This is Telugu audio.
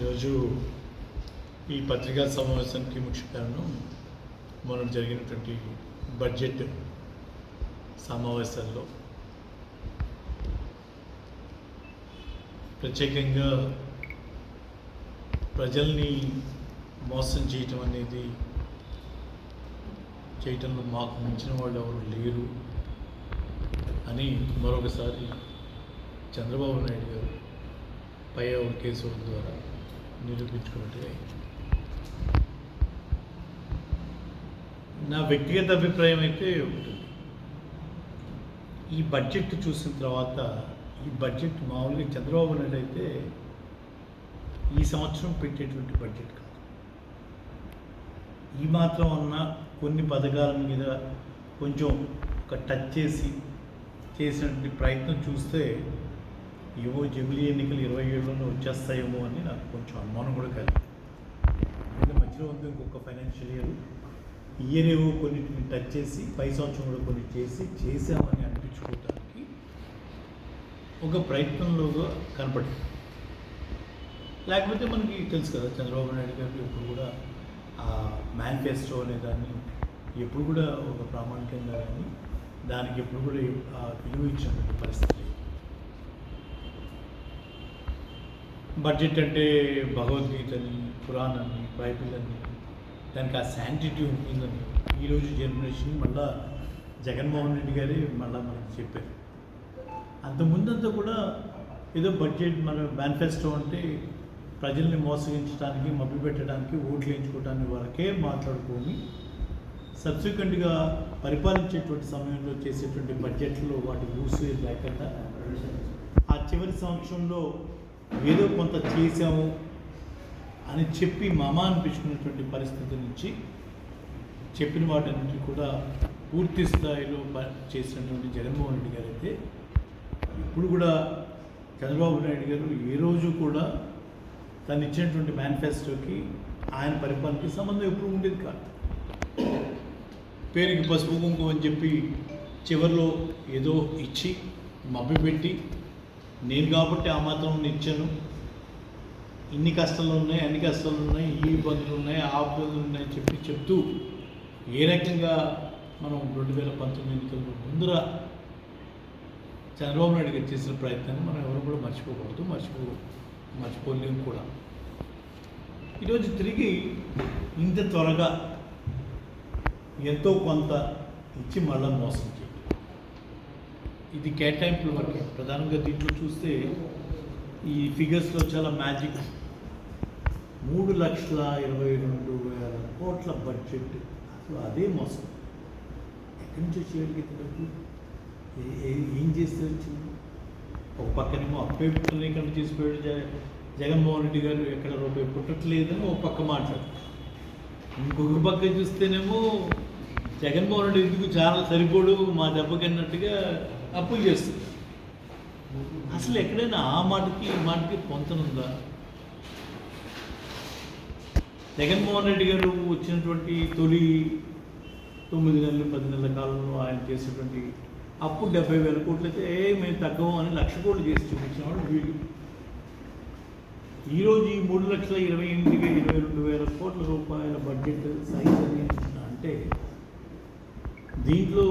ఈరోజు ఈ పత్రికా సమావేశానికి ముఖ్య కారణం మొన్న జరిగినటువంటి బడ్జెట్ సమావేశాల్లో ప్రత్యేకంగా ప్రజల్ని మోసం చేయటం అనేది చేయటంలో మాకు మించిన వాళ్ళు ఎవరు లేరు అని మరొకసారి చంద్రబాబు నాయుడు గారు పై ఒక కేసు ద్వారా నిరూపించుకున్నట్టుగా నా వ్యక్తిగత అభిప్రాయం అయితే ఒకటి. ఈ బడ్జెట్ చూసిన తర్వాత ఈ బడ్జెట్ మామూలుగా చంద్రబాబు నాయుడు అయితే ఈ సంవత్సరం పెట్టేటువంటి బడ్జెట్ కాదు. ఈ మాత్రం ఉన్న కొన్ని పథకాల మీద కొంచెం ఒక టచ్ చేసి చేసినటువంటి ప్రయత్నం చూస్తే ఏవో జమిలీ ఎన్నికలు ఇరవై ఏడులోనే వచ్చేస్తాయేమో అని నాకు కొంచెం అనుమానం కూడా కలిగింది. ఎందుకంటే మధ్యలో ఉంది ఇంకొక ఫైనాన్షియల్ ఇయర్ ఇయర్ ఏవో కొన్నిటిని టచ్ చేసి పై సంవత్సరం కూడా కొన్ని చేసి చేసామని అనిపించుకోవటానికి ఒక ప్రయత్నంలోగా కనపడింది. లేకపోతే మనకి తెలుసు కదా చంద్రబాబు నాయుడు గారు ఎప్పుడు కూడా ఆ మేనిఫెస్టో అనే దాన్ని ఎప్పుడు కూడా ఒక ప్రామాణికంగా కానీ దానికి ఎప్పుడు కూడా విలువ ఇచ్చినటువంటి పరిస్థితి బడ్జెట్ అంటే భగవద్గీతని పురాణాన్ని బైబిల్ అని దానికి ఆ శాంటిటీ ఉంటుందని ఈరోజు జనరేషన్ మళ్ళా జగన్మోహన్ రెడ్డి గారే మళ్ళీ మనకి చెప్పారు. అంతకుముందంతా కూడా ఏదో బడ్జెట్ మన మేనిఫెస్టో అంటే ప్రజల్ని మోసగించడానికి మభ్యపెట్టడానికి ఓట్లు వేయించుకోవడానికి వరకే మాట్లాడుకొని సబ్సిక్వెంట్గా పరిపాలించేటువంటి సమయంలో చేసేటువంటి బడ్జెట్లో వాటి యూస్ లేకుండా ఆ చివరి సంవత్సరంలో ఏదో కొంత చేసాము అని చెప్పి మమ అనిపించుకున్నటువంటి పరిస్థితి నుంచి చెప్పిన వాటన్నిటి కూడా పూర్తి స్థాయిలో చేసినటువంటి జగన్మోహన్ రెడ్డి గారు అయితే ఇప్పుడు కూడా చంద్రబాబు నాయుడు గారు ఏ రోజు కూడా తను ఇచ్చినటువంటి మేనిఫెస్టోకి ఆయన పరిపాలనకి సంబంధం ఎప్పుడు ఉండేది కాదు. పేరుకి పసుపు కుంకుమ అని చెప్పి చివరిలో ఏదో ఇచ్చి మభ్యపెట్టి నేను కాబట్టి ఆ మాత్రం ఇచ్చాను ఇన్ని కష్టాలు ఉన్నాయి అన్ని కష్టాలు ఉన్నాయి ఈ ఇబ్బందులు ఉన్నాయి ఆ ఇబ్బందులు ఉన్నాయి అని చెప్పి చెప్తూ ఏ రకంగా మనం రెండు వేల పంతొమ్మిది ఎన్నికల్లో ముందర చంద్రబాబు నాయుడు గారు చేసిన ప్రయత్నాన్ని మనం ఎవరు కూడా మర్చిపోకూడదు మర్చిపో మర్చిపోలేము కూడా. ఈరోజు తిరిగి ఇంత త్వరగా ఎంతో కొంత ఇచ్చి మళ్ళా మోసం ఇది కేటాయింపుల వరకే ప్రధానంగా దీంట్లో చూస్తే ఈ ఫిగర్స్లో చాలా మ్యాజిక్ మూడు లక్షల ఇరవై రెండు వేల కోట్ల బడ్జెట్ అసలు అదే మోసం. ఎక్కడి నుంచి వచ్చేవాడికి డబ్బు ఏ- ఏం చేస్తే వచ్చింది? ఒక పక్కనేమో అప్పే పుట్టనీకరణ చేసిపోయాడు జ జగన్మోహన్ రెడ్డి గారు ఎక్కడ రూపాయి పుట్టట్లేదని ఒక పక్క మాట్లాడు ఇంకొక పక్క చూస్తేనేమో జగన్మోహన్ రెడ్డి ఎందుకు చాలా సరిపోడు మా దెబ్బకన్నట్టుగా అప్పులు చేస్తుంది. అసలు ఎక్కడైనా ఆ మాటకి ఈ మాటకి పొంతనుందా? జగన్మోహన్ రెడ్డి గారు వచ్చినటువంటి తొలి తొమ్మిది నెలలు పది నెలల కాలంలో ఆయన చేసినటువంటి అప్పుడు డెబ్బై వేల కోట్లు అయితే ఏ మేము తగ్గము అని లక్ష కోట్లు చేసి చూపించిన వాళ్ళు వీళ్ళు ఈరోజు ఈ మూడు లక్షల ఇరవై ఎనిమిది ఇరవై రెండు వేల కోట్ల రూపాయల బడ్జెట్ సైజ్ అని అంటే దీంట్లో